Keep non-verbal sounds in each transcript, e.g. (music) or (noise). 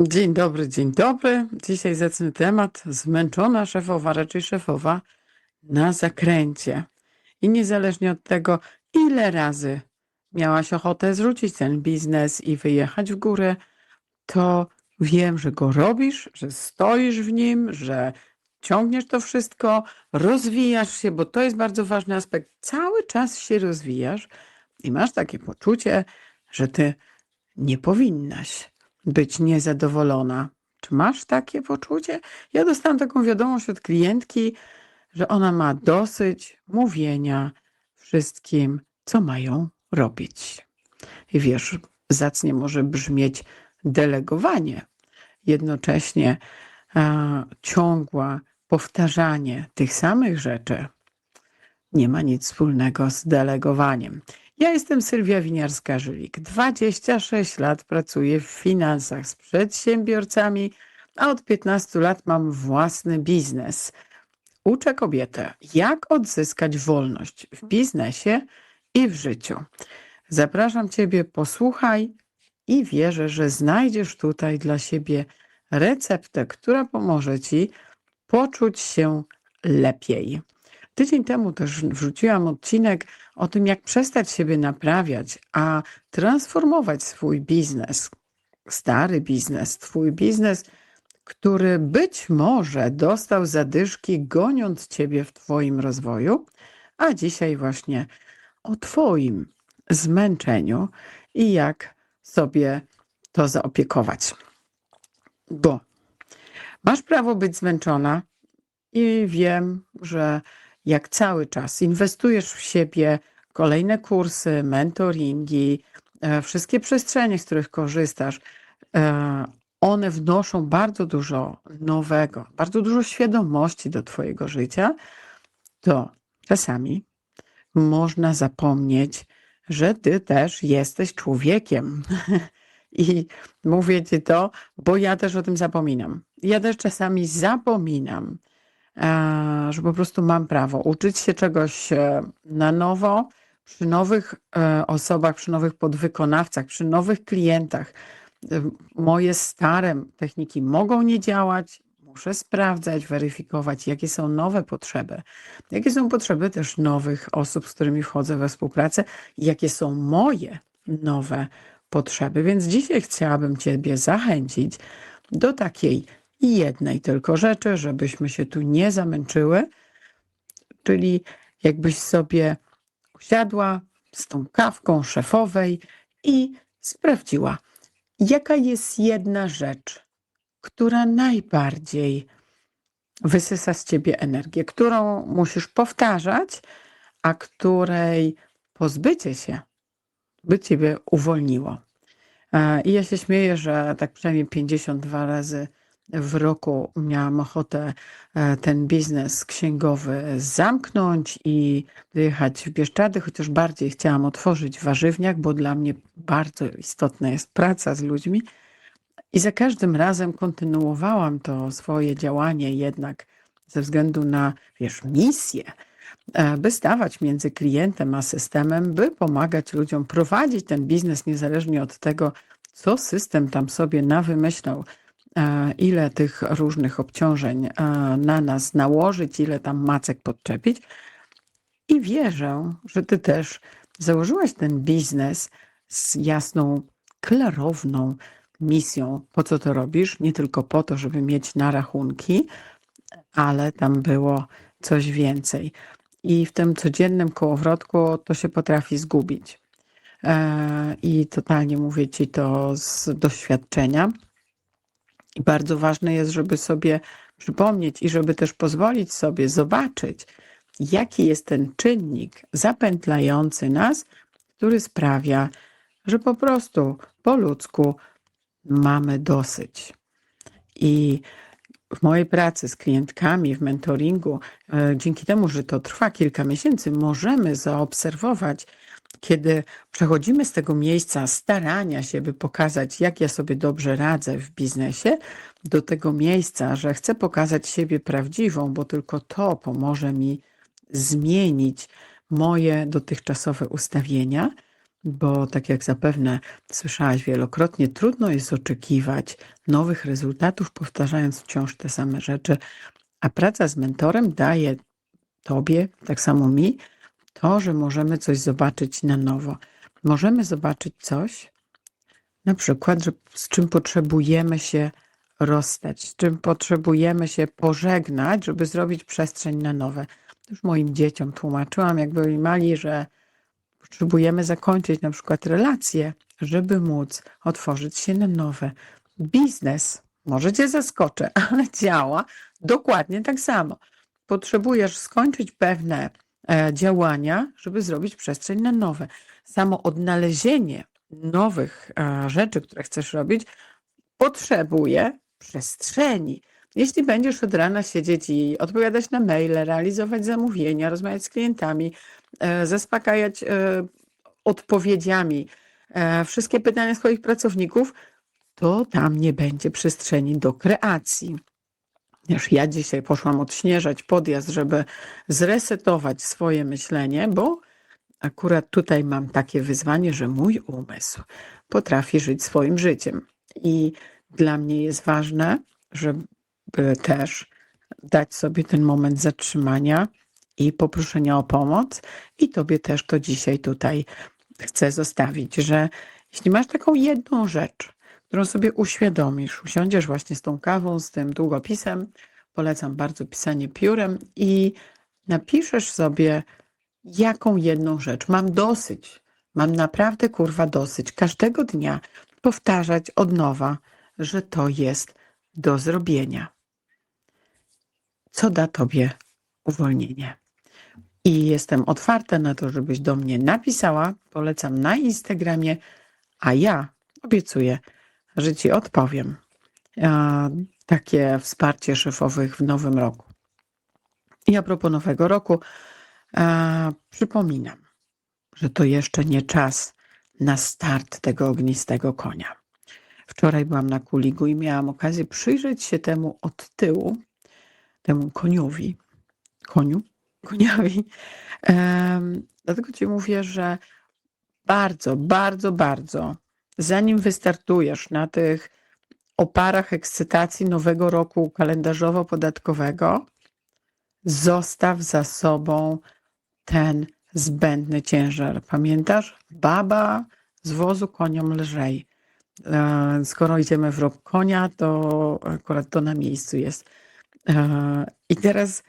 Dzień dobry, dzień dobry. Dzisiaj zacny temat. Zmęczona szefowa, raczej szefowa na zakręcie. I niezależnie od tego, ile razy miałaś ochotę zrzucić ten biznes i wyjechać w górę, to wiem, że go robisz, że stoisz w nim, że ciągniesz to wszystko, rozwijasz się, bo to jest bardzo ważny aspekt. Cały czas się rozwijasz i masz takie poczucie, że ty nie powinnaś być niezadowolona. Czy masz takie poczucie? Ja dostałam taką wiadomość od klientki, że ona ma dosyć mówienia wszystkim, co mają robić. I wiesz, zacnie może brzmieć delegowanie. Jednocześnie a, ciągła powtarzanie tych samych rzeczy nie ma nic wspólnego z delegowaniem. Ja jestem Sylwia Winiarska-Żylik. 26 lat pracuję w finansach z przedsiębiorcami, a od 15 lat mam własny biznes. Uczę kobietę, jak odzyskać wolność w biznesie i w życiu. Zapraszam Ciebie, posłuchaj i wierzę, że znajdziesz tutaj dla siebie receptę, która pomoże Ci poczuć się lepiej. Tydzień temu też wrzuciłam odcinek o tym, jak przestać siebie naprawiać, a transformować swój biznes, stary biznes, Twój biznes, który być może dostał zadyszki goniąc Ciebie w Twoim rozwoju, a dzisiaj właśnie o Twoim zmęczeniu i jak sobie to zaopiekować. Bo masz prawo być zmęczona i wiem, że jak cały czas inwestujesz w siebie, kolejne kursy, mentoringi, e, wszystkie przestrzenie, z których korzystasz, e, one wnoszą bardzo dużo nowego, bardzo dużo świadomości do Twojego życia, to czasami można zapomnieć, że Ty też jesteś człowiekiem. (laughs) I mówię Ci to, bo ja też o tym zapominam. Ja też czasami zapominam, że po prostu mam prawo uczyć się czegoś e, na nowo, przy nowych e, osobach, przy nowych podwykonawcach, przy nowych klientach. E, Moje stare techniki mogą nie działać, muszę sprawdzać, weryfikować, jakie są nowe potrzeby, jakie są potrzeby też nowych osób, z którymi wchodzę we współpracę, jakie są moje nowe potrzeby. Więc dzisiaj chciałabym Ciebie zachęcić do takiej jednej tylko rzeczy, żebyśmy się tu nie zamęczyły, czyli jakbyś sobie usiadła z tą kawką szefowej i sprawdziła, jaka jest jedna rzecz, która najbardziej wysysa z ciebie energię, którą musisz powtarzać, a której pozbycie się by ciebie uwolniło. E, I ja się śmieję, że tak przynajmniej 52 razy w roku miałam ochotę e, ten biznes księgowy zamknąć i wyjechać w Bieszczady, chociaż bardziej chciałam otworzyć warzywniak, bo dla mnie bardzo istotna jest praca z ludźmi. I za każdym razem kontynuowałam to swoje działanie jednak ze względu na, wiesz, misję, e, by stawać między klientem a systemem, by pomagać ludziom prowadzić ten biznes niezależnie od tego, co system tam sobie nawymyślał, ile tych różnych obciążeń e, na nas nałożyć, ile tam macek podczepić. I wierzę, że ty też założyłaś ten biznes z jasną, klarowną misją, po co to robisz. Nie tylko po to, żeby mieć na rachunki, ale tam było coś więcej. I w tym codziennym kołowrotku to się potrafi zgubić. E, I totalnie mówię ci to z doświadczenia. Bardzo ważne jest, żeby sobie przypomnieć i żeby też pozwolić sobie zobaczyć, jaki jest ten czynnik zapętlający nas, który sprawia, że po prostu po ludzku mamy dosyć. I w mojej pracy z klientkami, w mentoringu, e, dzięki temu, że to trwa kilka miesięcy, możemy zaobserwować, kiedy przechodzimy z tego miejsca starania się, by pokazać, jak ja sobie dobrze radzę w biznesie, do tego miejsca, że chcę pokazać siebie prawdziwą, bo tylko to pomoże mi zmienić moje dotychczasowe ustawienia, bo tak jak zapewne słyszałaś wielokrotnie, trudno jest oczekiwać nowych rezultatów, powtarzając wciąż te same rzeczy, a praca z mentorem daje tobie, tak samo mi, to, że możemy coś zobaczyć na nowo. Możemy zobaczyć coś, na przykład, że z czym potrzebujemy się rozstać, z czym potrzebujemy się pożegnać, żeby zrobić przestrzeń na nowe. Już moim dzieciom tłumaczyłam, jak byli mali, że potrzebujemy zakończyć na przykład relacje, żeby móc otworzyć się na nowe. Biznes, może cię zaskoczę, (laughs) ale działa dokładnie tak samo. Potrzebujesz skończyć pewne działania, żeby zrobić przestrzeń na nowe. Samo odnalezienie nowych e, rzeczy, które chcesz robić, potrzebuje przestrzeni. Jeśli będziesz od rana siedzieć i odpowiadać na maile, realizować zamówienia, rozmawiać z klientami, e, zaspokajać e, odpowiedziami e, wszystkie pytania swoich pracowników, to tam nie będzie przestrzeni do kreacji. Wiesz, ja dzisiaj poszłam odśnieżać podjazd, żeby zresetować swoje myślenie, bo akurat tutaj mam takie wyzwanie, że mój umysł potrafi żyć swoim życiem. I dla mnie jest ważne, żeby też dać sobie ten moment zatrzymania i poproszenia o pomoc. I tobie też to dzisiaj tutaj chcę zostawić, że jeśli masz taką jedną rzecz, którą sobie uświadomisz, usiądziesz właśnie z tą kawą, z tym długopisem, polecam bardzo pisanie piórem i napiszesz sobie, jaką jedną rzecz mam dosyć. Mam naprawdę kurwa dosyć. Każdego dnia powtarzać od nowa, że to jest do zrobienia. Co da tobie uwolnienie? I jestem otwarta na to, żebyś do mnie napisała. Polecam na Instagramie, a ja obiecuję, że ci odpowiem. A, takie wsparcie szefowych w nowym roku. I a propos nowego roku, a, przypominam, że to jeszcze nie czas na start tego ognistego konia. Wczoraj byłam na kuligu i miałam okazję przyjrzeć się temu od tyłu, temu koniowi, koniu, koniowi. Dlatego ci mówię, że bardzo, bardzo, bardzo, zanim wystartujesz na tych oparach ekscytacji nowego roku kalendarzowo-podatkowego, zostaw za sobą ten zbędny ciężar. Pamiętasz? Baba z wozu koniom lżej. E, skoro idziemy w rok konia, to akurat to na miejscu jest. E, I teraz,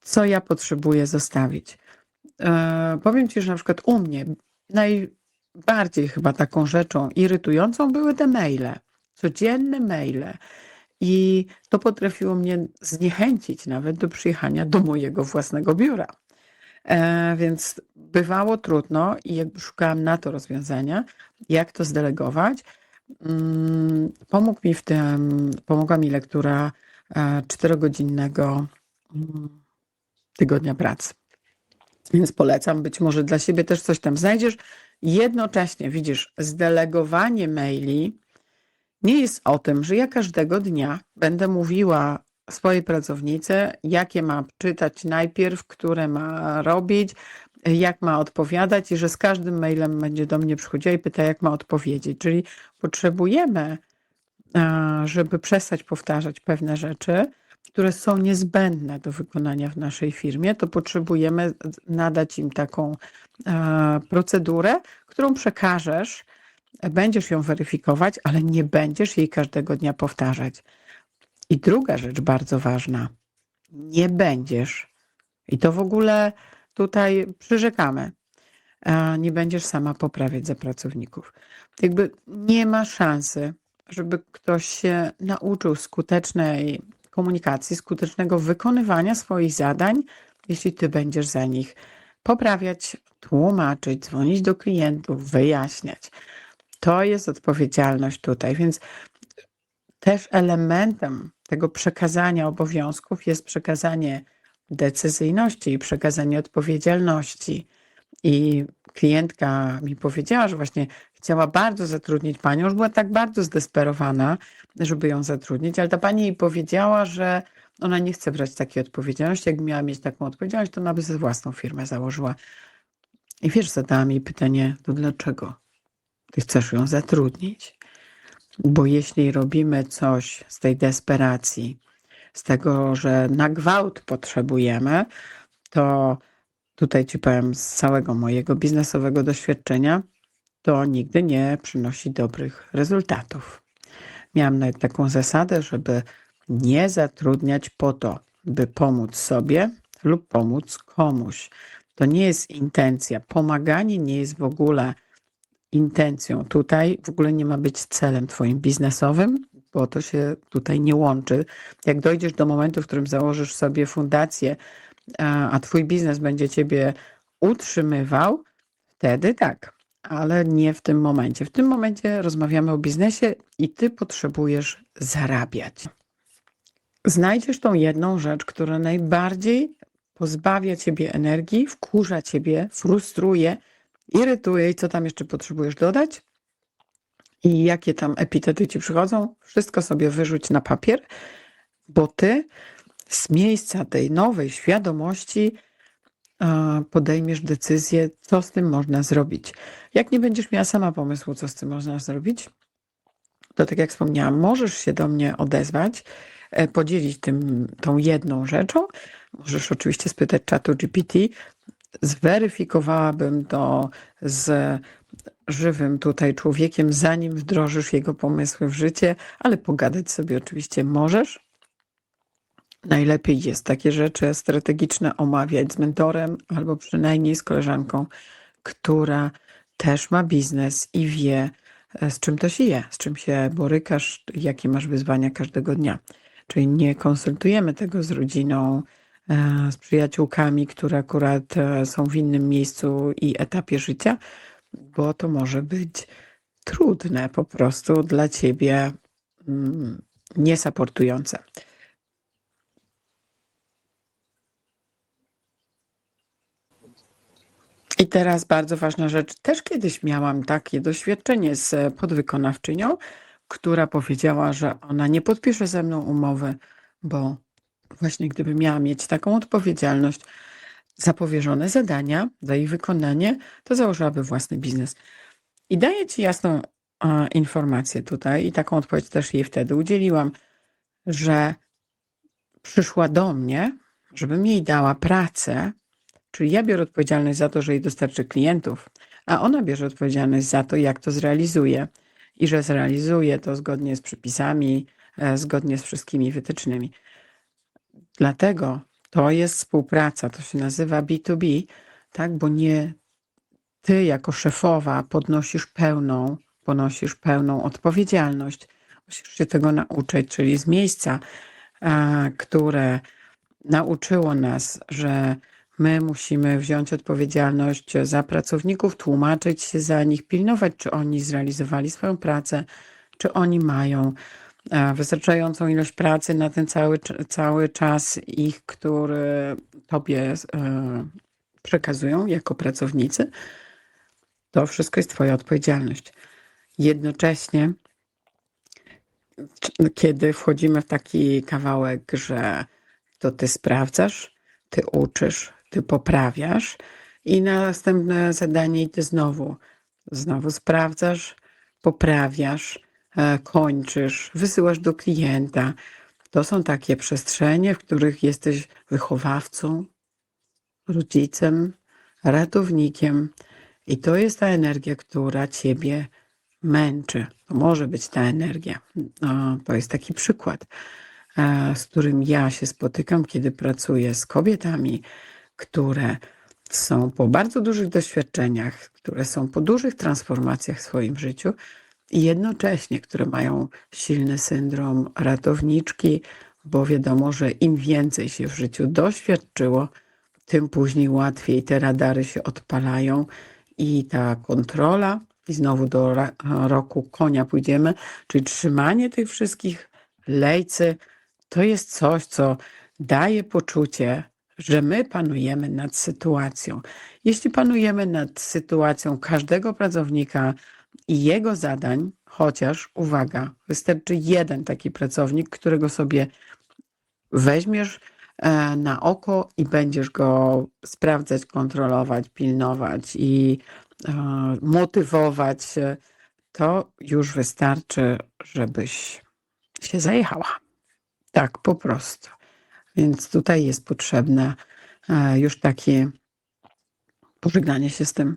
co ja potrzebuję zostawić? E, powiem Ci, że na przykład u mnie najbardziej chyba taką rzeczą irytującą były te maile, codzienne maile. I to potrafiło mnie zniechęcić nawet do przyjechania do mojego własnego biura. E, więc bywało trudno i jakby szukałam na to rozwiązania, jak to zdelegować. Mm, pomógł mi w tym, pomogła mi lektura e, czterogodzinnego mm, tygodnia pracy. Więc polecam, być może dla siebie też coś tam znajdziesz. Jednocześnie widzisz, zdelegowanie maili nie jest o tym, że ja każdego dnia będę mówiła swojej pracownicy, jakie ma czytać najpierw, które ma robić, jak ma odpowiadać i że z każdym mailem będzie do mnie przychodziła i pyta, jak ma odpowiedzieć. Czyli potrzebujemy, żeby przestać powtarzać pewne rzeczy, które są niezbędne do wykonania w naszej firmie, to potrzebujemy nadać im taką procedurę, którą przekażesz, będziesz ją weryfikować, ale nie będziesz jej każdego dnia powtarzać. I druga rzecz bardzo ważna. Nie będziesz, i to w ogóle tutaj przyrzekamy, nie będziesz sama poprawiać za pracowników. Jakby nie ma szansy, żeby ktoś się nauczył skutecznej komunikacji, skutecznego wykonywania swoich zadań, jeśli ty będziesz za nich poprawiać, tłumaczyć, dzwonić do klientów, wyjaśniać. To jest odpowiedzialność tutaj, więc też elementem tego przekazania obowiązków jest przekazanie decyzyjności i przekazanie odpowiedzialności. I klientka mi powiedziała, że właśnie chciała bardzo zatrudnić panią, już była tak bardzo zdesperowana, żeby ją zatrudnić, ale ta pani jej powiedziała, że ona nie chce brać takiej odpowiedzialności. Jak miała mieć taką odpowiedzialność, to ona by sobie własną firmę założyła. I wiesz, zadałam jej pytanie, to dlaczego ty chcesz ją zatrudnić? Bo jeśli robimy coś z tej desperacji, z tego, że na gwałt potrzebujemy, to tutaj ci powiem z całego mojego biznesowego doświadczenia, to nigdy nie przynosi dobrych rezultatów. Miałam nawet taką zasadę, żeby nie zatrudniać po to, by pomóc sobie lub pomóc komuś. To nie jest intencja. Pomaganie nie jest w ogóle intencją. Tutaj w ogóle nie ma być celem twoim biznesowym, bo to się tutaj nie łączy. Jak dojdziesz do momentu, w którym założysz sobie fundację, a, twój biznes będzie ciebie utrzymywał, wtedy tak, ale nie w tym momencie. W tym momencie rozmawiamy o biznesie i ty potrzebujesz zarabiać. Znajdziesz tą jedną rzecz, która najbardziej pozbawia ciebie energii, wkurza ciebie, frustruje, irytuje i co tam jeszcze potrzebujesz dodać? I jakie tam epitety ci przychodzą? Wszystko sobie wyrzuć na papier, bo ty z miejsca tej nowej świadomości podejmiesz decyzję, co z tym można zrobić. Jak nie będziesz miała sama pomysłu, co z tym można zrobić, to tak jak wspomniałam, możesz się do mnie odezwać, e, podzielić tym, tą jedną rzeczą. Możesz oczywiście spytać czatu GPT. Zweryfikowałabym to z żywym tutaj człowiekiem, zanim wdrożysz jego pomysły w życie, ale pogadać sobie oczywiście możesz. Najlepiej jest takie rzeczy strategiczne omawiać z mentorem albo przynajmniej z koleżanką, która też ma biznes i wie, e, z czym to się je, z czym się borykasz, jakie masz wyzwania każdego dnia. Czyli nie konsultujemy tego z rodziną, e, z przyjaciółkami, które akurat e, są w innym miejscu i etapie życia, bo to może być trudne po prostu dla ciebie, mm, niesaportujące. I teraz bardzo ważna rzecz. Też kiedyś miałam takie doświadczenie z podwykonawczynią, która powiedziała, że ona nie podpisze ze mną umowy, bo właśnie gdyby miała mieć taką odpowiedzialność za powierzone zadania, za ich wykonanie, to założyłaby własny biznes. I daję Ci jasną a, informację tutaj i taką odpowiedź też jej wtedy udzieliłam, że przyszła do mnie, żebym jej dała pracę, czyli ja biorę odpowiedzialność za to, że jej dostarczy klientów, a ona bierze odpowiedzialność za to, jak to zrealizuje i że zrealizuje to zgodnie z przepisami, e, zgodnie z wszystkimi wytycznymi. Dlatego to jest współpraca, to się nazywa B2B, tak, bo nie ty jako szefowa podnosisz pełną, ponosisz pełną odpowiedzialność. Musisz się tego nauczyć, czyli z miejsca, a, które nauczyło nas, że my musimy wziąć odpowiedzialność za pracowników, tłumaczyć się za nich, pilnować, czy oni zrealizowali swoją pracę, czy oni mają e, wystarczającą ilość pracy na ten cały, cały czas ich, który tobie e, przekazują jako pracownicy. To wszystko jest twoja odpowiedzialność. Jednocześnie, kiedy wchodzimy w taki kawałek, że to ty sprawdzasz, ty uczysz, ty poprawiasz i na następne zadanie ty znowu, znowu sprawdzasz, poprawiasz, e, kończysz, wysyłasz do klienta. To są takie przestrzenie, w których jesteś wychowawcą, rodzicem, ratownikiem i to jest ta energia, która ciebie męczy. To może być ta energia. No, to jest taki przykład, e, z którym ja się spotykam, kiedy pracuję z kobietami, które są po bardzo dużych doświadczeniach, które są po dużych transformacjach w swoim życiu i jednocześnie, które mają silny syndrom ratowniczki, bo wiadomo, że im więcej się w życiu doświadczyło, tym później łatwiej te radary się odpalają i ta kontrola, i znowu do roku konia pójdziemy, czyli trzymanie tych wszystkich lejcy, to jest coś, co daje poczucie, że my panujemy nad sytuacją. Jeśli panujemy nad sytuacją każdego pracownika i jego zadań, chociaż uwaga, wystarczy jeden taki pracownik, którego sobie weźmiesz e, na oko i będziesz go sprawdzać, kontrolować, pilnować i e, motywować, to już wystarczy, żebyś się zajechała. Tak, po prostu. Więc tutaj jest potrzebne e, już takie pożegnanie się z tym,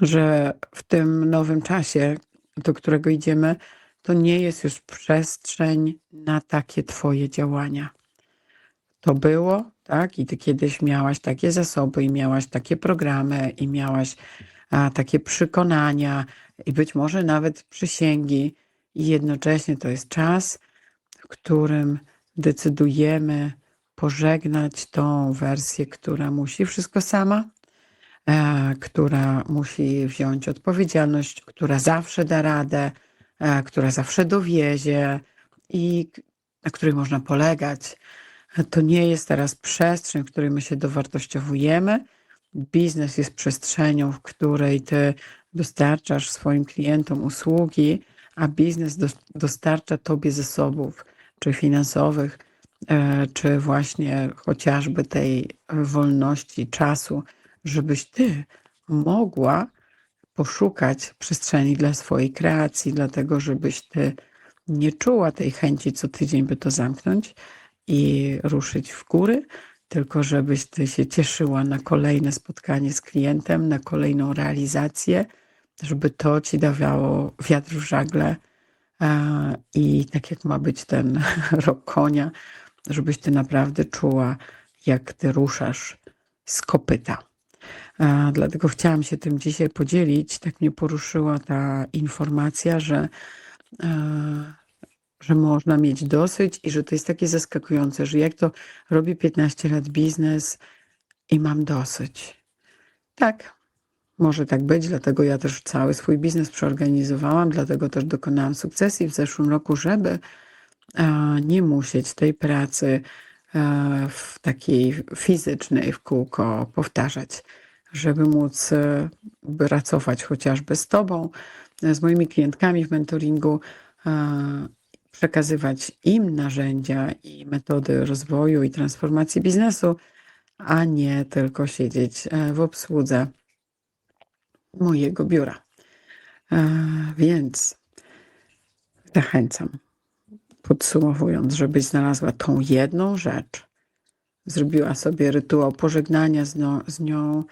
że w tym nowym czasie, do którego idziemy, to nie jest już przestrzeń na takie Twoje działania. To było, tak? I Ty kiedyś miałaś takie zasoby, i miałaś takie programy, i miałaś a, takie przekonania, i być może nawet przysięgi. I jednocześnie to jest czas, w którym decydujemy pożegnać tą wersję, która musi wszystko sama, e, która musi wziąć odpowiedzialność, która zawsze da radę, e, która zawsze dowiezie i na której można polegać. To nie jest teraz przestrzeń, w której my się dowartościowujemy. Biznes jest przestrzenią, w której ty dostarczasz swoim klientom usługi, a biznes dos- dostarcza tobie zasobów, czy finansowych, czy właśnie chociażby tej wolności, czasu, żebyś ty mogła poszukać przestrzeni dla swojej kreacji, dlatego żebyś ty nie czuła tej chęci co tydzień, by to zamknąć i ruszyć w góry, tylko żebyś ty się cieszyła na kolejne spotkanie z klientem, na kolejną realizację, żeby to ci dawało wiatr w żagle e, i tak jak ma być ten (laughs) rok konia, żebyś ty naprawdę czuła, jak ty ruszasz z kopyta. E, Dlatego chciałam się tym dzisiaj podzielić. Tak mnie poruszyła ta informacja, że, e, że można mieć dosyć i że to jest takie zaskakujące, że jak to robię 15 lat biznes i mam dosyć. Tak, może tak być, dlatego ja też cały swój biznes przeorganizowałam, dlatego też dokonałam sukcesji w zeszłym roku, żeby nie musieć tej pracy e, w takiej fizycznej w kółko powtarzać, żeby móc e, pracować chociażby z Tobą, e, z moimi klientkami w mentoringu, e, przekazywać im narzędzia i metody rozwoju i transformacji biznesu, a nie tylko siedzieć e, w obsłudze mojego biura. E, Więc zachęcam, podsumowując, żebyś znalazła tą jedną rzecz, zrobiła sobie rytuał pożegnania z, no, z nią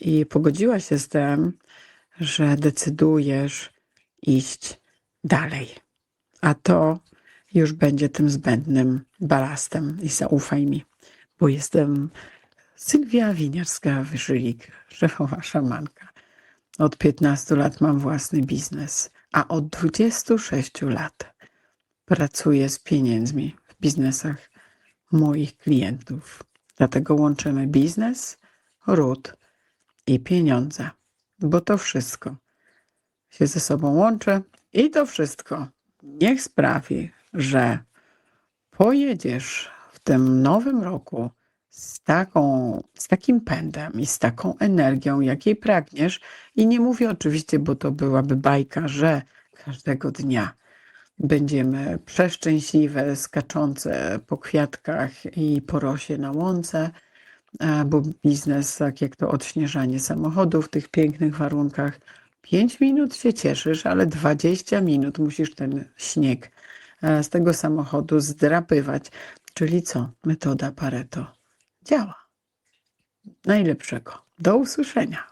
i pogodziła się z tym, że decydujesz iść dalej. A to już będzie tym zbędnym balastem i zaufaj mi, bo jestem Sylwia Winiarska-Wyszylik, szefowa szamanka. Od 15 lat mam własny biznes, a od 26 lat pracuję z pieniędzmi w biznesach moich klientów. Dlatego łączymy biznes, ród i pieniądze, bo to wszystko się ze sobą łączy i to wszystko niech sprawi, że pojedziesz w tym nowym roku z, taką, z takim pędem i z taką energią, jakiej pragniesz. I nie mówię oczywiście, bo to byłaby bajka, że każdego dnia będziemy przeszczęśliwe, skaczące po kwiatkach i po rosie na łące, e, bo biznes, tak jak to odśnieżanie samochodu w tych pięknych warunkach, 5 minut się cieszysz, ale 20 minut musisz ten śnieg e, z tego samochodu zdrapywać. Czyli co? Metoda Pareto działa. Najlepszego. Do usłyszenia.